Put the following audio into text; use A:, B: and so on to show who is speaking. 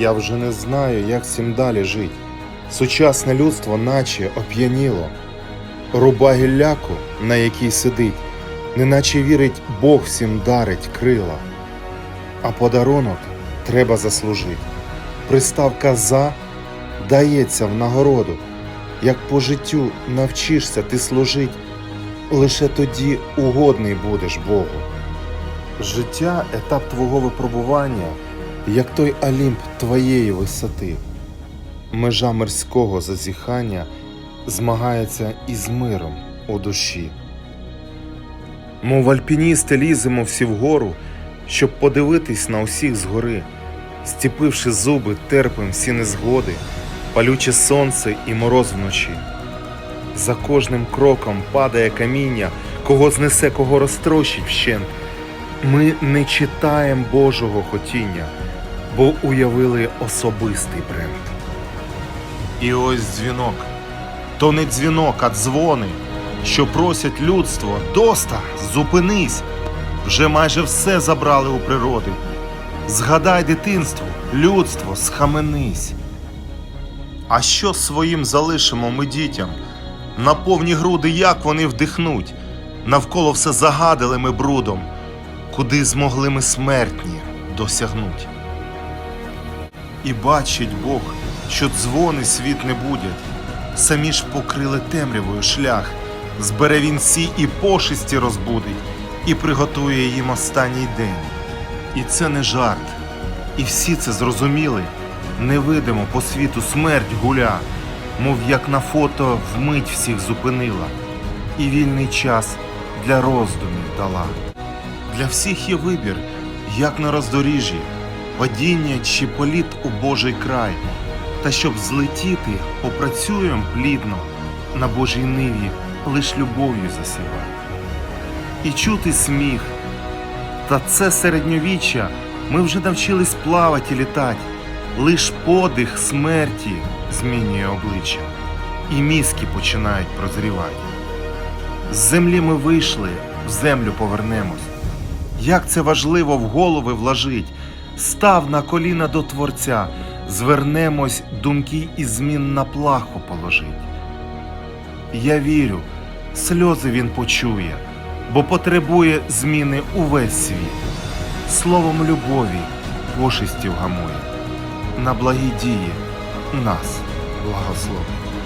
A: Я вже не знаю, як цим далі жить. Сучасне людство наче оп'яніло. Руба гілляку, на якій сидить, неначе вірить, Бог всім дарить крила. А подарунок треба заслужить. Приставка за дається в нагороду. Як по життю навчишся ти служить, лише тоді угодний будеш Богу. Життя етап твого випробування, як той Олімп твоєї висоти. Межа мирського зазіхання змагається із миром у душі. Мов альпіністи ліземо всі вгору, щоб подивитись на усіх згори, стіпивши зуби, терпим всі незгоди, палюче сонце і мороз вночі. За кожним кроком падає каміння, кого знесе, кого розтрощить вщент. Ми не читаємо Божого хотіння, бо уявили особистий бренд. І ось дзвінок. То не дзвінок, а дзвони, що просять людство. Доста, зупинись. Вже майже все забрали у природи. Згадай дитинство, людство, схаменись. А що своїм залишимо ми дітям? На повні груди як вони вдихнуть? Навколо все загадили ми брудом, куди змогли ми смертні досягнуть. І бачить Бог, що дзвони світ не будять, самі ж покрили темрявою шлях, збере він сі і пошисті розбудить, і приготує їм останній день. І це не жарт, і всі це зрозуміли. Невидимо по світу смерть гуля, мов як на фото вмить всіх зупинила, і вільний час для роздумів дала. Для всіх є вибір, як на роздоріжжі, падіння чи політ у Божий край. Та щоб злетіти, попрацюєм плідно на Божій ниві, лиш любов'ю засівай. І чути сміх. Та це середньовіччя, ми вже навчились плавати і літать. Лиш подих смерті змінює обличчя, і мізки починають прозрівати. З землі ми вийшли, в землю повернемось. Як це важливо в голови вложить, став на коліна до Творця, звернемось думки і змін на плаху положить. Я вірю, сльози він почує, бо потребує зміни увесь світ. Словом любові пошистів гамує, на благі дії нас благословить.